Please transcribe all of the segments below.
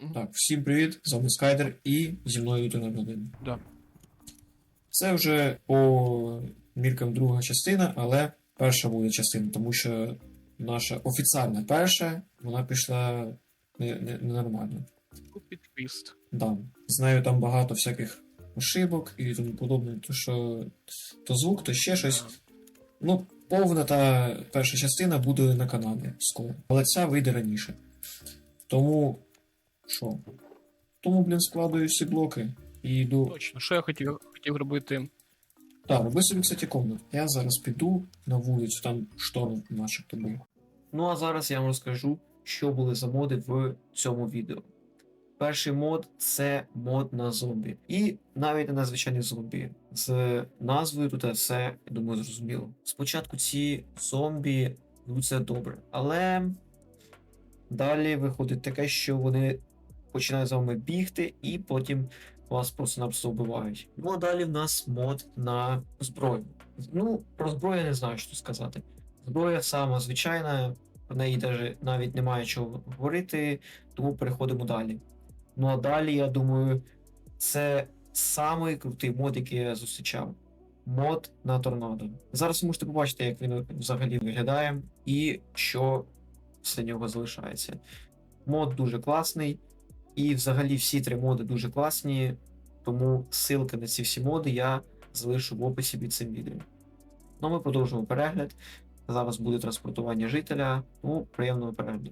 Так, всім привіт, з вами Скайдер і зі мною Ютунер 1. Да. Це вже по міркам друга частина, але перша буде частина, тому що наша офіціальна перша, вона пішла не- не- ненормально. Купить твіст. Да. З нею там багато всяких ошибок і тому подобне, то що то звук, то ще щось. Ну, повна та перша частина буде на каналі скоро. Але ця вийде раніше. Тому. Що? Тому, блін, складую всі блоки і йду. Точно, що я хотів, хотів робити. Так, роби собі, кстати, комнату. Я зараз піду на вулицю, там шторм начебто був. Ну а зараз я вам розкажу, що були за моди в цьому відео. Перший мод це мод на зомбі. І навіть не на звичайні зомбі. З назвою тут все, я думаю, зрозуміло. Спочатку ці зомбі ведуться добре, але далі виходить таке, що вони починають з вами бігти, і потім вас просто-напросто вбивають. Ну а далі в нас мод на зброю. Ну, про зброю я не знаю, що сказати. Зброя сама звичайна, про неї навіть немає чого говорити, тому переходимо далі. Ну а далі, я думаю, це самий крутий мод, який я зустрічав. Мод на торнадо. Зараз ви можете побачити, як він взагалі виглядає і що з нього залишається. Мод дуже класний, і взагалі всі три моди дуже класні, тому ссылки на ці всі моди я залишу в описі під цим відео. Ну, ми продовжуємо перегляд. Зараз буде транспортування жителя. Ну, приємного перегляду.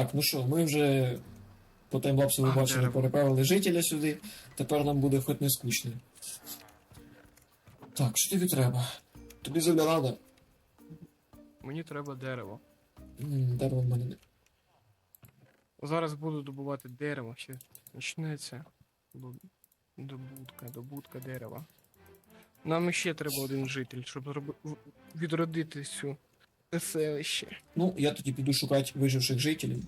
Так, ну що, ми вже по таймлапсу ви бачили, переправили жителя сюди. Тепер нам буде хоч не скучно. Так, що тобі треба? Тобі земля надо? Мені треба дерево. М, Дерево в мене не. Зараз буду добувати дерево, ще почнеться. Бу- Добутка, добутка дерева. Нам ще треба один житель, щоб зроби... в- відродити цю селище. Ну, я тоді піду шукати виживших жителів.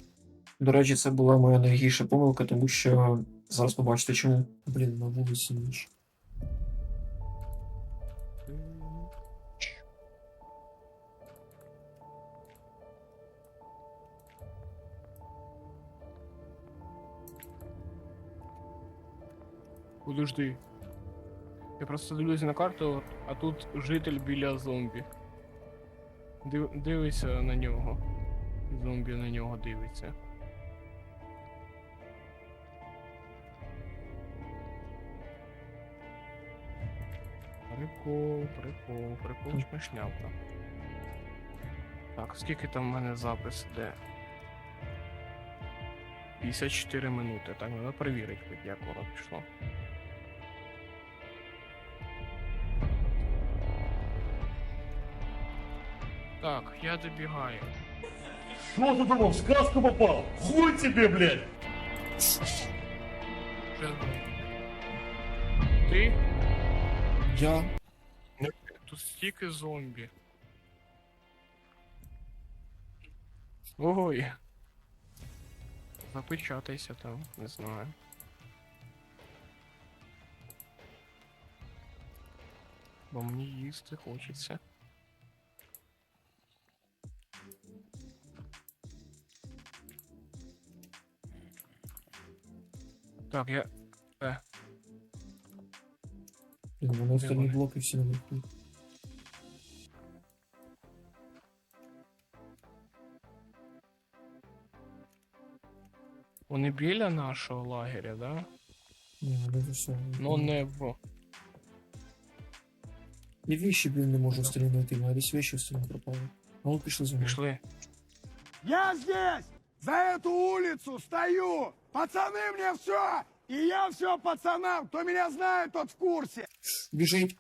До речі, це була моя найгірша помилка, тому що зараз побачите чому. Блін, на вулиці ніж. Подожди. Я просто дивлюся на карту, а тут житель біля зомбі. Див... Дивися на нього. Зомбі на нього дивиться. Прикол, прикол, прикол шмашнявка. Так, скільки там в мене запис іде? 54 минути. Так, треба перевірити, як воно пішло. Так, я добігаю. Что ты думал, в сказку попал? Хуй тебе, блядь! Ти? Я. Тут стільки зомбі. Ой. Запечатайся там, не знаю. Бо мені їсти хочеться. Так, я. Е, Блін, Воно остальні Давай. блоки всі наверху. вони біля нашого лагеря, да? Ні, ну це все. Ну не в. Я вещи, блін, не можу стрільнути, а десь вещи в сторону пропали. А ну пішли за мною. Пішли. Я здесь, за эту улицу стою. Пацаны мне все. И я все пацанам. Кто меня знает, тот в курсе. Біжить.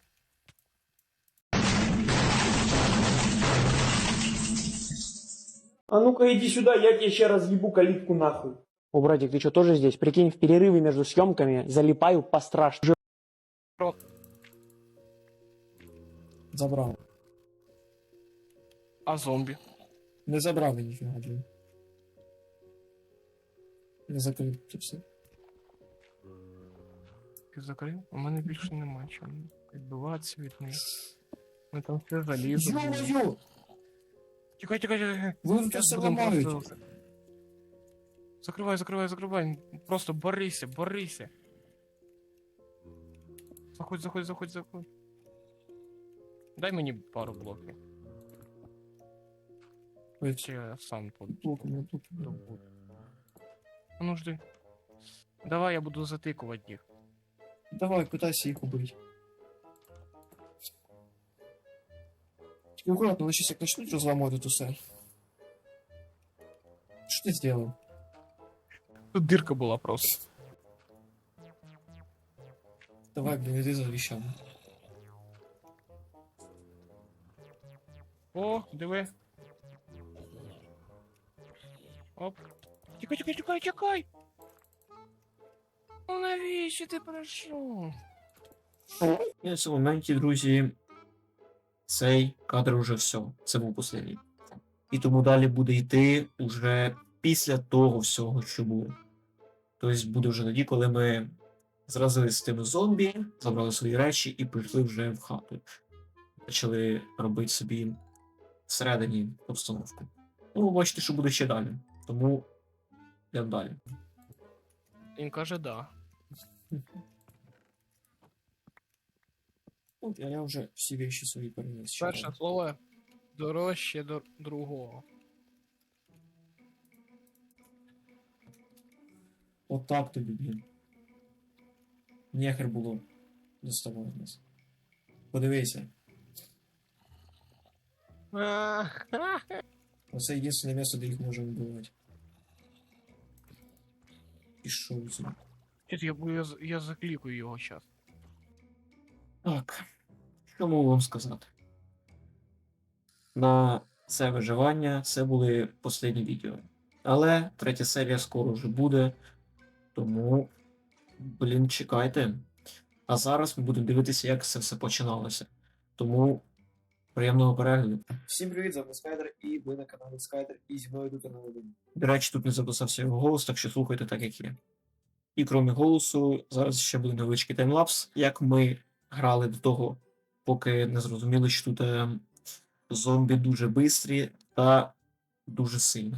А ну-ка иди сюда, я тебе сейчас разъебу калитку нахуй. О, братик, ты что, тоже здесь? Прикинь, в перерыве между съемками залипаю по страшному. Забрав. А зомбі. Не забрав я ніфіга, Не закрив це все. Ти закрив? У мене більше нема чим. Відбиватися від них. Ми там все залізо. було. Йо-моє! Тікай, тікай, тікай. Ви тут все ламають. просто- Закривай, закривай, закривай. Просто борися, борися. Заходь, заходь, заходь, заходь. Дай мені пару блоків. Ой, Чи я сам тут блоком, я тут. А ну жди. Давай я буду затикувати їх. Давай, питайся їх убити. Тільки аккуратно, вони щось як почнуть розламувати тут усе. Що ти зробив? Тут дирка була просто. Давай, блін, іди за вещами. О, диви. Оп. Тікай, тікай, тікай, тікай. Ну навіщо ти прийшов? І на цьому моменті, друзі, цей кадр уже все. Це був останній. І тому далі буде йти уже після того всього, що було. Тобто буде вже тоді, коли ми зразилися з тими зомбі, забрали свої речі і прийшли вже в хату. Почали робити собі всередині обстановку. Ну, ви бачите, що буде ще далі. Тому йдемо далі. Він каже, да. От, а я вже всі вещі свої переніс. Перше слово дорожче до другого. Отак тобі, блін. Нехер було доставати нас. Подивися. Оце єдине місце, де їх можемо вбивати. Пішов сюди. Чит, я, я, я заклікаю його зараз. Так. Що можу вам сказати? На це виживання це були останні відео. Але третя серія скоро вже буде. Тому, блін, чекайте. А зараз ми будемо дивитися, як це все починалося. Тому приємного перегляду. Всім привіт, з вами Скайдер, і ви на каналі Скайдер, і зі мною тут канал один. До речі, тут не записався його голос, так що слухайте так, як є. І крім голосу, зараз ще буде невеличкий таймлапс, як ми грали до того, поки не зрозуміли, що тут е, зомбі дуже бистрі та дуже сильні.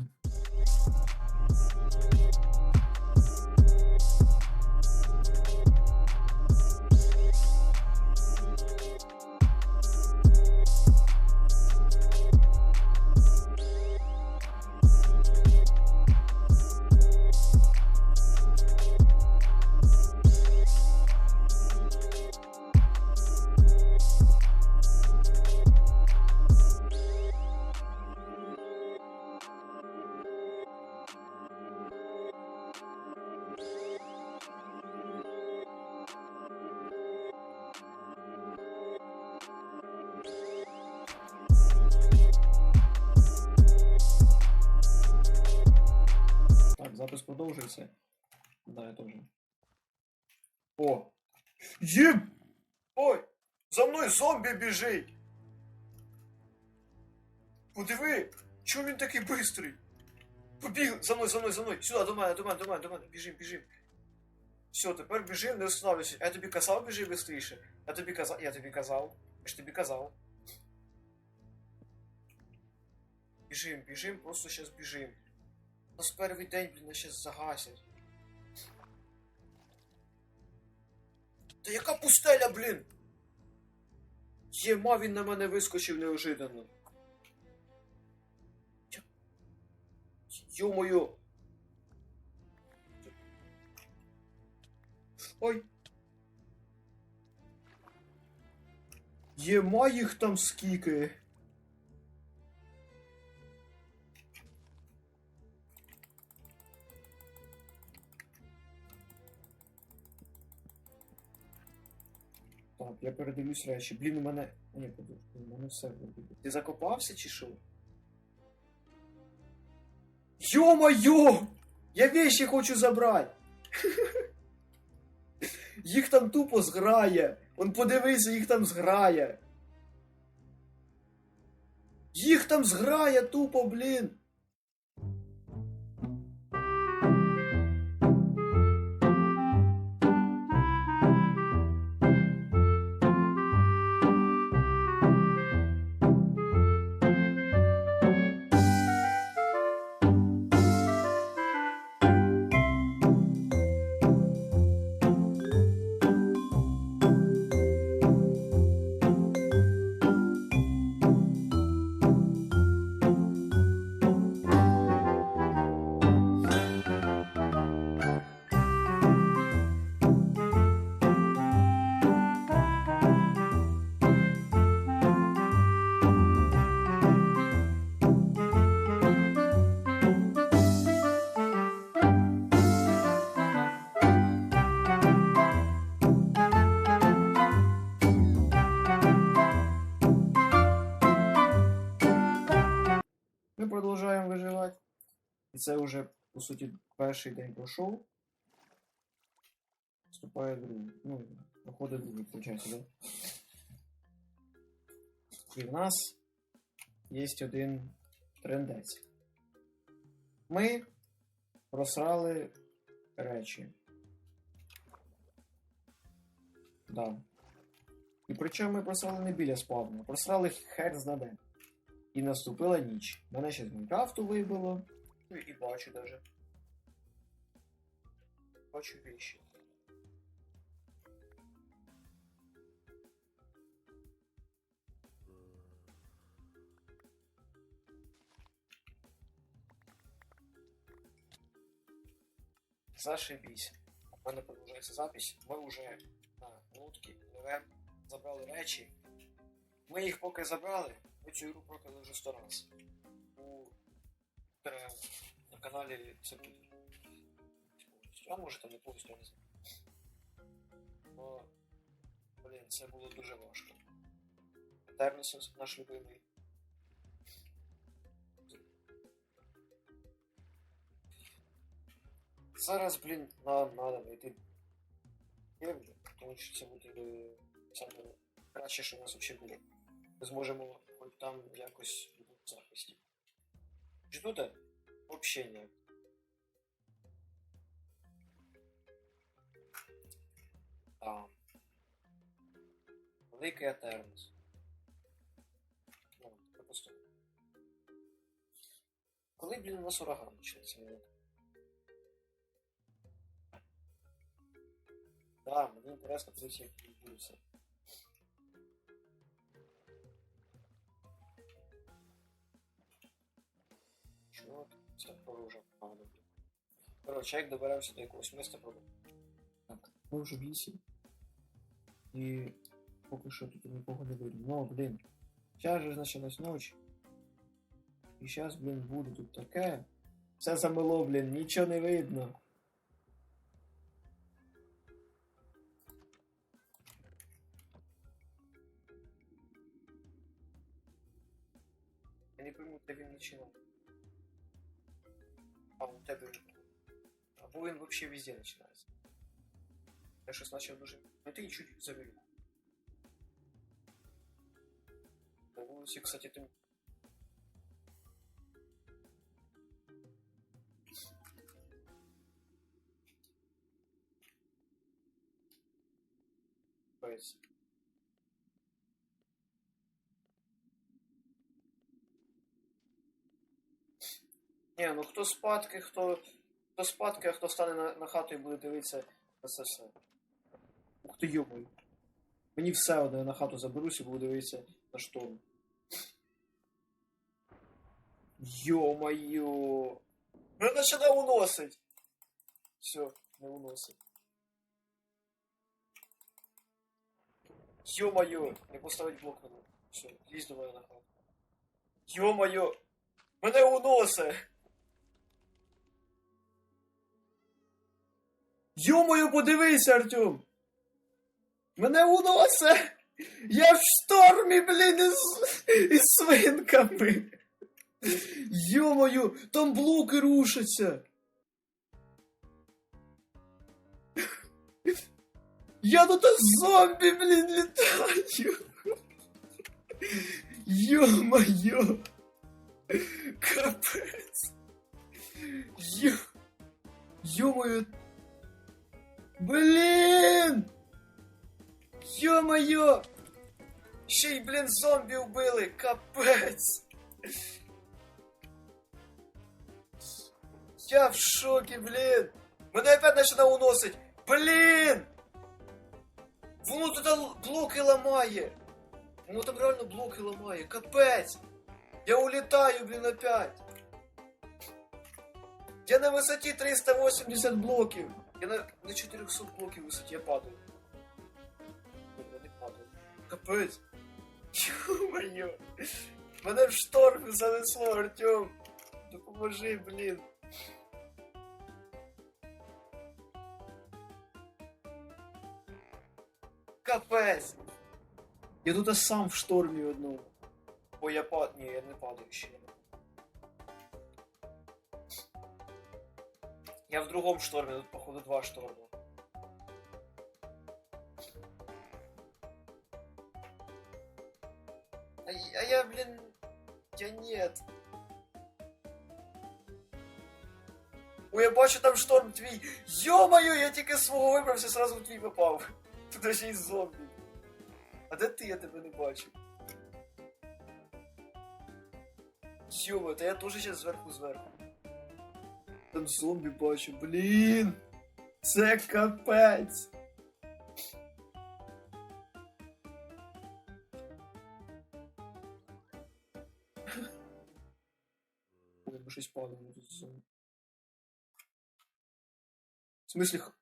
запис продовжується. Да, я теж. О! Єб! Ой! За мною зомбі біжить! Подиви! Чому він такий бистрий? Побіг! За мною, за мною, за мною! Сюди, до мене, до мене, до мене, до мене! Біжим, біжим! Все, тепер біжим, не останавливайся. Я тобі казав, біжи швидше. Я тобі казав, я тобі казав. Я ж тобі казав. Біжим, біжим, просто зараз біжим. У нас перший день, блін, нас щас загасять. Та яка пустеля, блін? Єма, він на мене вискочив неожиданно. Йо-моє. Ой. Єма їх там скільки. Так, я передивлюсь речі. Блін, у мене. Ні, подожди, у мене все би. Ти закопався чи що? Йо-моє! Я вещи хочу забрати! Їх там тупо зграє. Он подивися, їх там зграє. Їх там зграє тупо, блін. Це вже, по суті, перший день пройшов. Вступає другий. Ну, проходить другий, виходить, да? І в нас є один трендець. Ми просрали речі. Да. І причому ми просрали не біля спавну, просрали хер знаде. І наступила ніч. Мене ще з Майнкрафту вибило. Ну і бачу даже. Бачу вещи. Зашибісь. У мене продовжується запись. Ми вже на лодці пливемо, забрали речі. Ми їх поки забрали, ми цю ігру прокали вже 100 раз. На каналі це буде. повністю. А може там не повністю, я не знаю. Но, блін, це було дуже важко. Тернесенс наш любимий. Зараз, блін, нам треба знайти землю, тому що це буде е, саме краще, що у нас взагалі буде. Ми зможемо хоч там якось бути захисті. Взагалі ніяк. А. Великий Атернус. Ну, просто. Коли, блін, у нас ураган почнеться? Да, мені інтересно, коли всі відбудуться. Чого це поружа погано? Коротше, як доберемося до якогось міста пробуємо. Так, ми вже вісім. І поки що тут нікого не видно. Ну, блін. Зараз же почалась ніч. І зараз, блін, буде тут таке. Все замело, блін, нічого не видно. Я не пойму, де він починав. А, у тебе він. Або він вообще везде починається. Я щось почав дуже. Ну ти чуть заберу. На вулиці, кстати, ти. Капець. Ні, ну хто спадки, хто. Хто спадки, а хто стане на, на хату і буде дивитися на це все. Ух ти йомой. Мені все одно я на хату заберусь і буду дивитися на шторм. Йо-моє. Мене починає уносить. Все, не уносить. Ё-моё, не поставить блок на Все, лізь до мене на хату. Ё-моё! Мене уносе! Ё-моё, подивися, Артем! Мене уносе! Я в штормі, блін, із, із свинками! Ё-моё, там блоки рушаться! Я тут зомбі, блін, літаю! Ё-моё! Капець! Ё... Ё-моё! Блін! Ё-моё! Ще й, блін, зомбі вбили! Капець! Я в шокі, блін! Мене опять починає уносить! Блін! Воно тут л- блоки ламає! Воно там реально блоки ламає! Капець! Я улітаю, блін, опять! Я на висоті 380 блоків! Я на, на 400 блоків висоті падаю. Блін, Я не падаю. Капець! Ё-моё! Мене в шторм занесло, Артем! Допоможи, блін! Капець! Я тут сам в штормі одному. О, я пад... Ні, я не падаю ще. Я в другому штормі, тут походу два шторми. А, а я, блин... Я нет. Ой, я бачу там шторм твій. Йо-моє, я тільки з свого вибрався, сразу в твій попав. Тут ще й зомбі. А де ти? Я тебе не бачу. Йома, та я теж ще зверху зверху. Там зомбі бачу, блін. Це капець. Ой, ми щось падаємо тут зомбі. В смысле? х-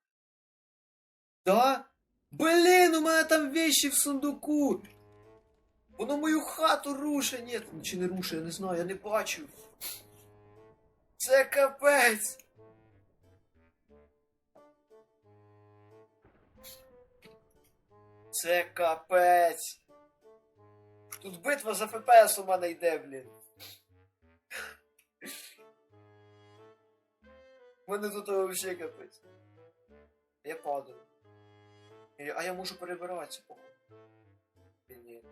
Да? Блін, у мене там вещи в сундуку. Воно мою хату руше. Ні, чи не руше, я не знаю, я не бачу. Це капець. Це капець. Тут битва за ФПС у мене йде, блін. У мене тут вообще капець. Я падаю. А я можу перебиратися, походу. Ні.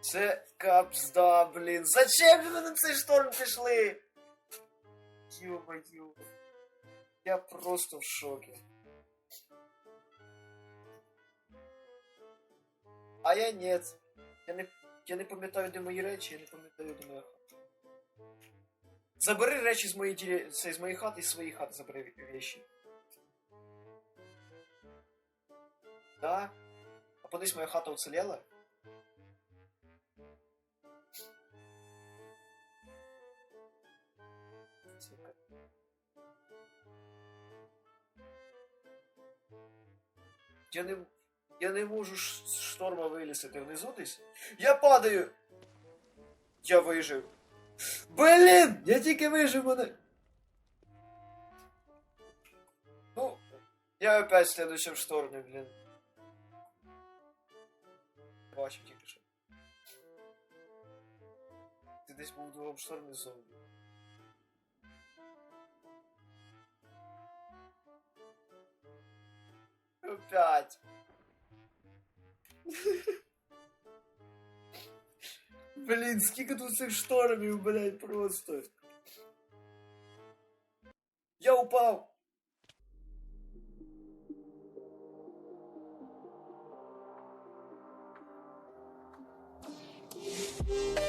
Це капзда, блін. Зачем ви на цей шторм пішли? Ё-моё. Я просто в шокі. А я нет. Я не, я не пам'ятаю, де мої речі, я не пам'ятаю, де моя хата. Забери речі з моєї ділі... це, з моєї хати і з своєї хати забери речі. Да? А подивись, моя хата уцелела? Я не... Я не можу з шторма вилізти. Ти внизу десь? Я падаю! Я вижив. Блін! Я тільки вижив мене. Ну, я опять в следующем штормі, блін. Бачив тільки що. Ти десь був у другому штормі зомбі. Опять. Блін, скільки тут цих штормів, блядь, просто. Я упав. Thank